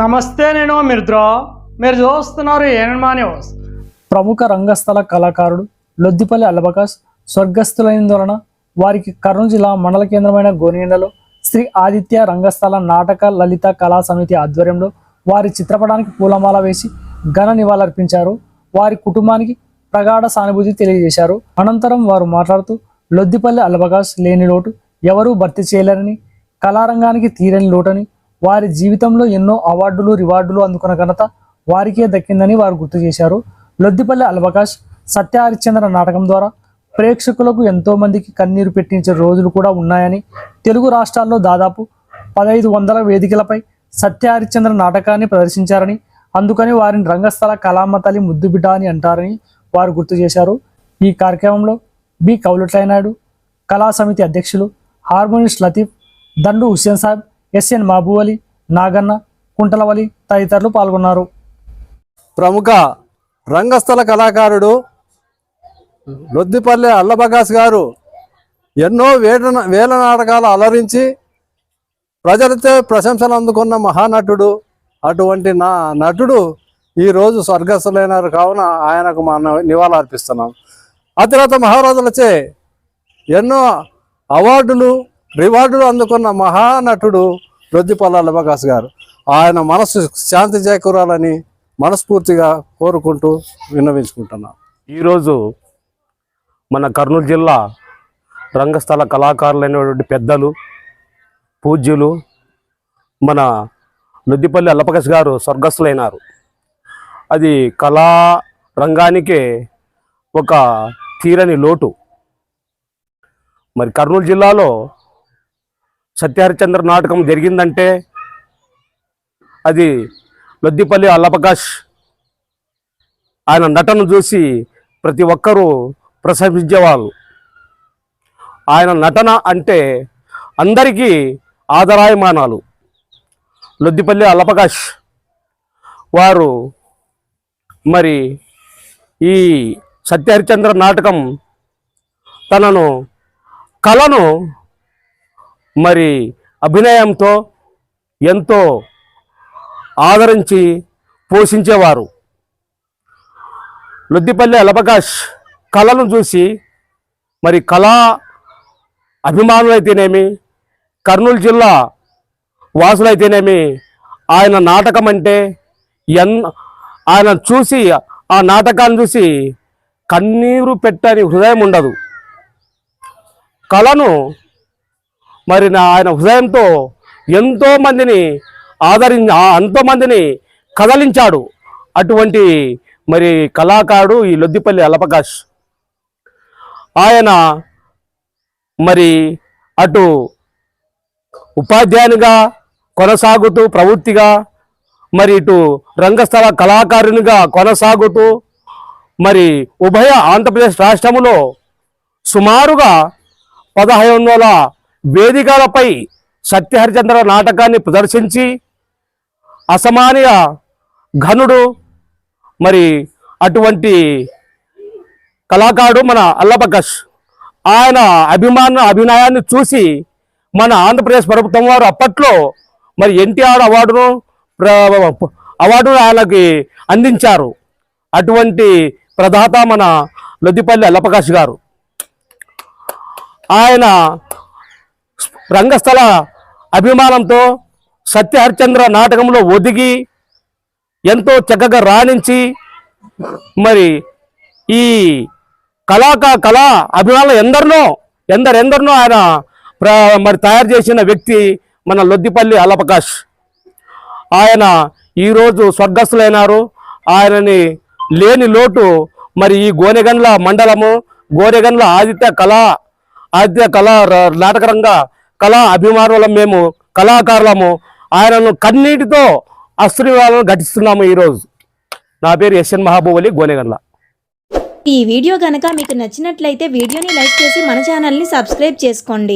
నమస్తే నేను మిత్రో మీరు చూస్తున్నారు ఏనమా న్యూస్. ప్రముఖ రంగస్థల కళాకారుడు లొద్దిపల్లి అల్లబకాస్ స్వర్గస్థులైనందువలన వారికి కర్నూలు జిల్లా మండల కేంద్రమైన గోనియండలో శ్రీ ఆదిత్య రంగస్థల నాటక లలిత కళా సమితి ఆధ్వర్యంలో వారి చిత్రపటానికి పూలమాల వేసి ఘన నివాళులర్పించారు. వారి కుటుంబానికి ప్రగాఢ సానుభూతి తెలియజేశారు. అనంతరం వారు మాట్లాడుతూ లొద్దిపల్లి అల్లబకాస్ లేని లోటు ఎవరూ భర్తీ చేయలేరని కళారంగానికి తీరని లోటని వారి జీవితంలో ఎన్నో అవార్డులు రివార్డులు అందుకున్న ఘనత వారికే దక్కిందని వారు గుర్తు చేశారు. లొద్దిపల్లి అల్వకాష్ సత్య హరిశ్చంద్ర నాటకం ద్వారా ప్రేక్షకులకు ఎంతో మందికి కన్నీరు పెట్టించే రోజులు కూడా ఉన్నాయని తెలుగు రాష్ట్రాల్లో దాదాపు పదహైదు వందల వేదికలపై సత్య హరిశ్చంద్ర నాటకాన్ని ప్రదర్శించారని అందుకని వారిని రంగస్థల కళామతలి ముద్దుబిడ్డ అని అంటారని వారు గుర్తు చేశారు. ఈ కార్యక్రమంలో బి కౌలుట్లైనాయుడు కళా సమితి అధ్యక్షులు harmonist Latif Dandu Hussain Sahib S N మహబూ Ali Naganna కుంటలవలి తదితరులు పాల్గొన్నారు. ప్రముఖ రంగస్థల కళాకారుడు లొద్దిపల్లె అల్లబగాస్ గారు ఎన్నో వేట వేల నాటకాలు అలరించి ప్రజలతో ప్రశంసలు అందుకున్న మహానటుడు. అటువంటి నా నటుడు ఈరోజు స్వర్గస్థులైనారు కావున ఆయనకు మన నివాళులు అర్పిస్తున్నాం. ఆ మహారాజులచే ఎన్నో అవార్డులు రివార్డులు అందుకున్న మహానటుడు రొద్దిపల్లాల అల్లబగాస్ గారు. ఆయన మనసు శాంతి చేకూరాలని మనస్ఫూర్తిగా కోరుకుంటూ విన్నవించుకుంటున్నాను ఈరోజు మన కర్నూలు జిల్లా రంగస్థల కళాకారులైనటువంటి పెద్దలు పూజ్యులు మన నొద్దిపల్లి అల్లపకస్ గారు స్వర్గస్థులైనారు. అది కళా రంగానికే ఒక తీరని లోటు. మరి కర్నూలు జిల్లాలో సత్యహరిచంద్ర నాటకం జరిగిందంటే అది లొద్దిపల్లి అల్లపకాష్ ఆయన నటన చూసి ప్రతి ఒక్కరూ ప్రశంసించేవాళ్ళు. ఆయన నటన అంటే అందరికీ ఆదరాయమానాలు. లొద్దిపల్లి అల్లపకాష్ వారు మరి ఈ సత్యహరిచంద్ర నాటకం తనను కళను మరి అభినయంతో ఎంతో ఆదరించి పోషించేవారు. లొద్దిపల్లె అలబకాష్ కళను చూసి మరి కళా అభిమానులైతేనేమి కర్నూలు జిల్లా వాసులైతేనేమి ఆయన నాటకం అంటే ఎన్ ఆయన చూసి ఆ నాటకాన్ని చూసి కన్నీరు పెట్టని హృదయం ఉండదు. కళను మరి నా ఆయన హృదయంతో ఎంతో మందిని ఆదరి ఎంతోమందిని కదలించాడు. అటువంటి మరి కళాకారుడు ఈ లొద్దిపల్లి అలపకాష్ ఆయన మరి అటు ఉపాధ్యాయునిగా కొనసాగుతూ ప్రవృత్తిగా మరి ఇటు రంగస్థల కళాకారునిగా కొనసాగుతూ మరి ఉభయ ఆంధ్రప్రదేశ్ రాష్ట్రములో సుమారుగా పదహైదు వందల వేదికలపై సత్యహరిచంద్ర నాటకాన్ని ప్రదర్శించి అసమానీయ ఘనుడు మరి అటువంటి కళాకారుడు మన అల్లబకష్ ఆయన అభిమాన అభినయాన్ని చూసి మన ఆంధ్రప్రదేశ్ ప్రభుత్వం వారు అప్పట్లో మరి ఎన్టీఆర్ అవార్డును అవార్డును ఆయనకి అందించారు. అటువంటి ప్రదాత మన లొద్దిపల్లి అల్లప్రకాష్ గారు. ఆయన రంగస్థల అభిమానంతో సత్య హరిచంద్ర నాటకంలో ఒదిగి ఎంతో చక్కగా రాణించి మరి ఈ కళాక కళా అభిమానులు ఎందరినో ఎందరెందరినో ఆయన ప్ర మరి తయారు చేసిన వ్యక్తి మన లొద్దిపల్లి అలపకాష్ ఆయన ఈరోజు స్వర్గస్థులైనారు. ఆయనని లేని లోటు మరి ఈ గోనెగండ్ల మండలము గోనెగండ్ల ఆదిత్య కళ ఆదిత్య కళా నాటకరంగా కళా అభిమానులం మేము కళాకారులము. ఆయనను కన్నీటితో అశ్రువాలను ఘటిస్తున్నాము ఈరోజు. నా పేరు ఎస్ఎన్ మహబూబ్ అలీ గోనెగండ్ల. ఈ వీడియో కనుక మీకు నచ్చినట్లయితే వీడియోని లైక్ చేసి మన ఛానల్ని సబ్స్క్రైబ్ చేసుకోండి.